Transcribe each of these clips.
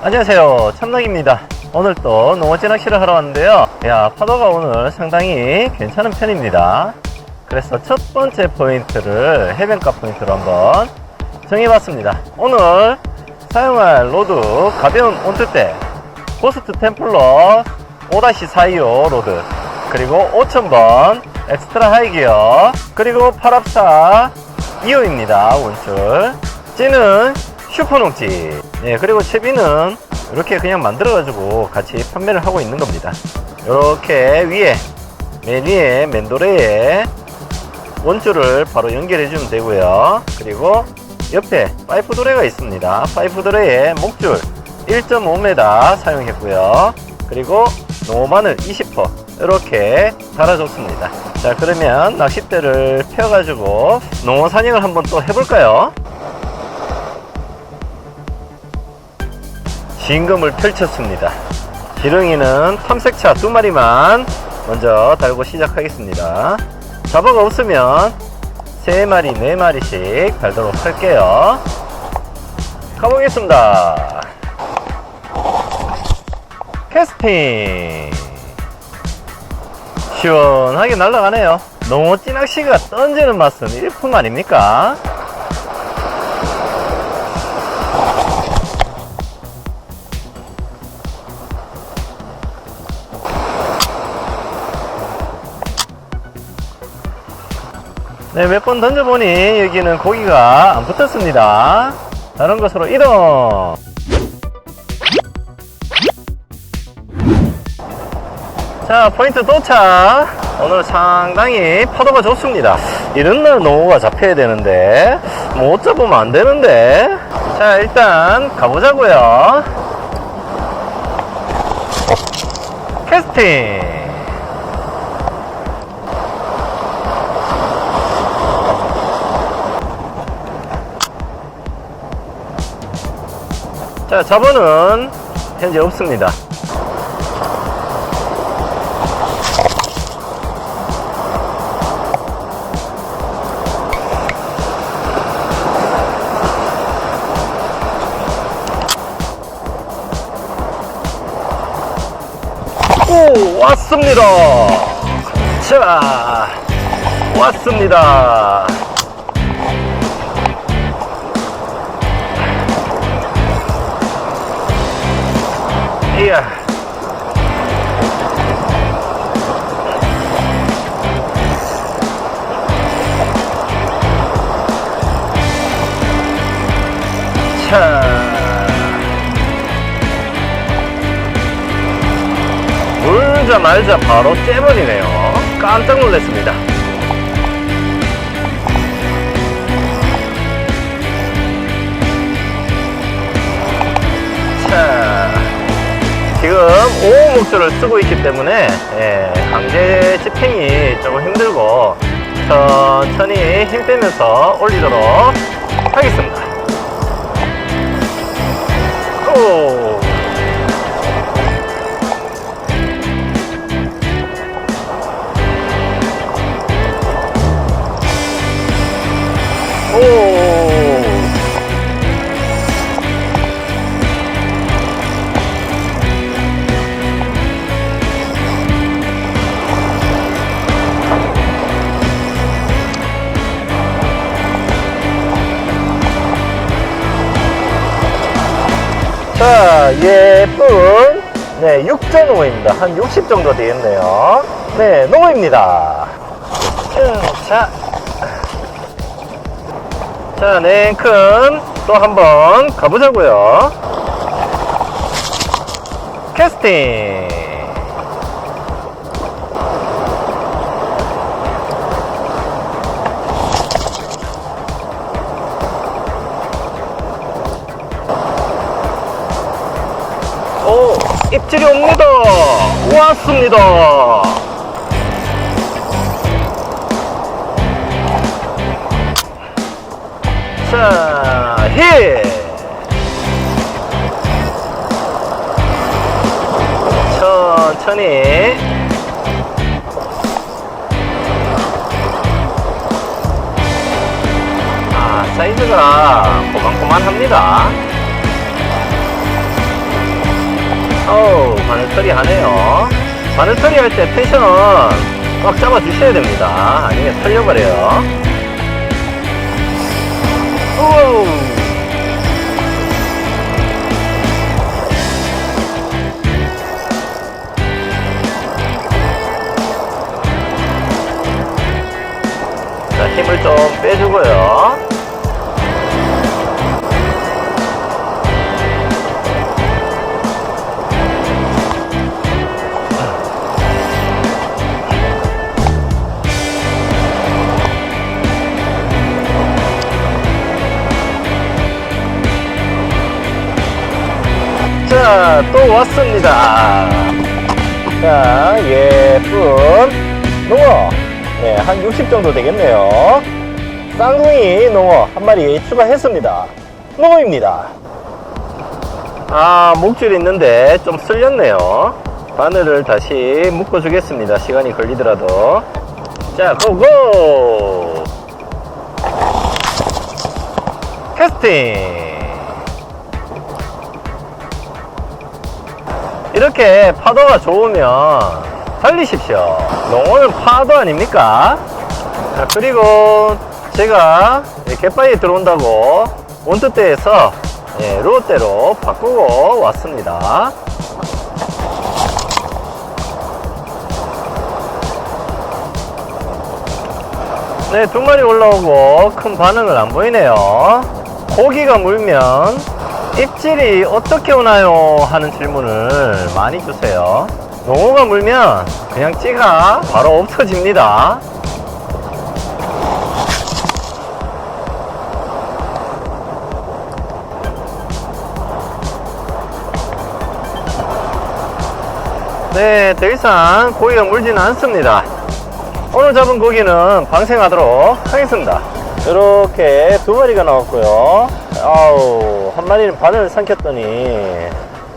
안녕하세요. 참nak입니다. 오늘 또 농어찌 낚시를 하러 왔는데요. 야 파도가 오늘 상당히 괜찮은 편입니다. 그래서 첫 번째 포인트를 해변가 포인트로 한번 정해봤습니다. 오늘 사용할 로드 가벼운 온뜰대 고스트 템플러 5-425 로드 그리고 5000번 엑스트라 하이기어 그리고 8합사 2호입니다. 원줄. 찌는 슈퍼농지 네, 그리고 채비는 이렇게 그냥 만들어 가지고 같이 판매를 하고 있는 겁니다. 이렇게 위에 맨 위에 맨도레에 원줄을 바로 연결해 주면 되고요. 그리고 옆에 파이프 도레가 있습니다. 파이프 도레에 목줄 1.5m 사용했고요. 그리고 노마늘 20% 이렇게 달아줬습니다. 자 그러면 낚싯대를 펴 가지고 농어 사냥을 한번 또 해볼까요 진금을 펼쳤습니다. 지렁이는 탐색차 두 마리만 먼저 달고 시작하겠습니다. 잡어가 없으면 세 마리 네 마리씩 달도록 할게요. 가보겠습니다. 캐스팅! 시원하게 날아가네요. 농어 찌낚시가 던지는 맛은 일품 아닙니까? 네, 몇 번 던져보니 여기는 고기가 안 붙었습니다. 다른 곳으로 이동! 자, 포인트 도착! 오늘 상당히 파도가 좋습니다. 이런 날 농어가 잡혀야 되는데, 뭐못 잡으면 안 되는데. 자, 일단 가보자고요 캐스팅! 자, 잡어는 현재 없습니다. 오, 왔습니다. 자, 왔습니다. 이야. 자. 물자마자 바로 째버리네요. 깜짝 놀랐습니다. 자. 지금 5호 목줄을 쓰고 있기 때문에 예, 강제 집행이 조금 힘들고 천천히 힘 빼면서 올리도록 하겠습니다. 오. 오. 자, 예쁜, 네, 6.5입니다. 한 60 정도 되겠네요. 네, 농어입니다. 자, 자, 냉큰 또 한번 가보자고요. 캐스팅. 입질이 옵니다. 왔습니다. 자, 히. 천천히. 아, 사이즈가 고만고만합니다. 어우, 바늘 처리 하네요. 바늘 처리 할 때 텐션은 꽉 잡아 주셔야 됩니다. 아니면 털려버려요. 자, 힘을 좀 빼주고요. 자, 또 왔습니다. 자, 예쁜 농어. 네, 한60 정도 되겠네요. 쌍둥이 농어 한 마리 추가했습니다. 농어입니다. 아, 목줄 있는데 좀 쓸렸네요. 바늘을 다시 묶어주겠습니다. 시간이 걸리더라도. 자, 고고! 캐스팅! 이렇게 파도가 좋으면 달리십시오. 농어는 파도 아닙니까? 자, 그리고 제가 이 갯바위에 들어온다고 원투대에서 예, 로대로 바꾸고 왔습니다. 네, 두 마리 올라오고 큰 반응을 안 보이네요. 고기가 물면 입질이 어떻게 오나요? 하는 질문을 많이 주세요. 농어가 물면 그냥 찌가 바로 없어집니다. 네, 더 이상 고기가 물지는 않습니다. 오늘 잡은 고기는 방생하도록 하겠습니다. 이렇게 두 마리가 나왔고요. 아우, 한 마리는 바늘 삼켰더니,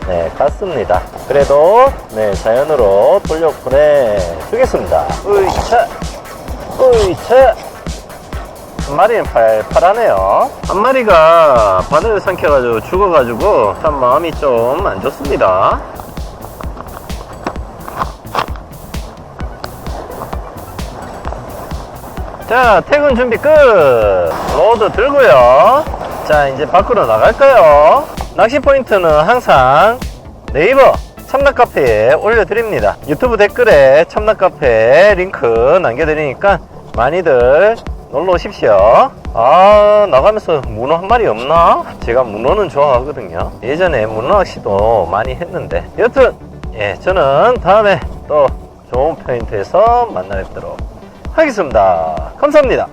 네, 갔습니다. 그래도, 네, 자연으로 돌려 보내 주겠습니다. 으이차, 으이차. 한 마리는 팔팔하네요. 한 마리가 바늘 삼켜가지고 죽어가지고, 참 마음이 좀 안 좋습니다. 자, 퇴근 준비 끝! 로드 들고요. 자, 이제 밖으로 나갈까요? 낚시 포인트는 항상 네이버 참낚카페에 올려드립니다. 유튜브 댓글에 참낚카페 링크 남겨드리니까 많이들 놀러 오십시오. 아, 나가면서 문어 한 마리 없나? 제가 문어는 좋아하거든요. 예전에 문어 낚시도 많이 했는데. 여튼, 예, 저는 다음에 또 좋은 포인트에서 만나 뵙도록 하겠습니다. 감사합니다.